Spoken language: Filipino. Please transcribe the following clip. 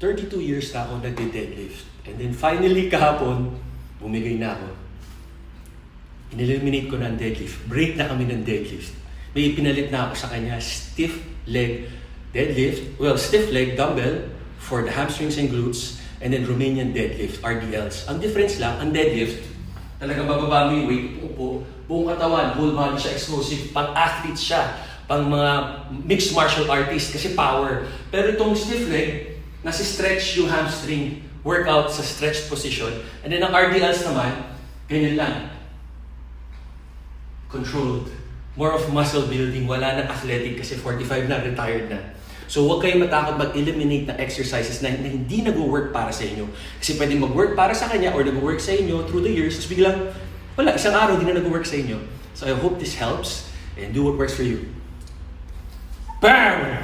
32 years na ako nagde-deadlift. And then finally kahapon, bumigay na ako. Ineliminate ko na ang deadlift. Break na kami ng deadlift. May pinalit na ako sa kanya, stiff leg deadlift. Well, stiff leg dumbbell for the hamstrings and glutes. And then Romanian deadlift, RDLs. Ang difference lang, ang deadlift, talagang bababa mo yung weight, upo, buong katawan, whole body siya, explosive, pang athlete siya, pang mga mixed martial artist kasi power. Pero itong stiff leg, nasi stretch yung hamstring, workout sa stretched position. And then ang RDLs naman, ganyan lang. Controlled. More of muscle building, wala na athletic kasi 45 na, retired na. So huwag kayong matakot mag-eliminate ng exercises na, na hindi nag-work para sa inyo. Kasi pwede mag-work para sa kanya or nag-work sa inyo through the years, tapos biglang, wala, isang araw hindi na nag-work sa inyo. So I hope this helps and do what works for you. Bam!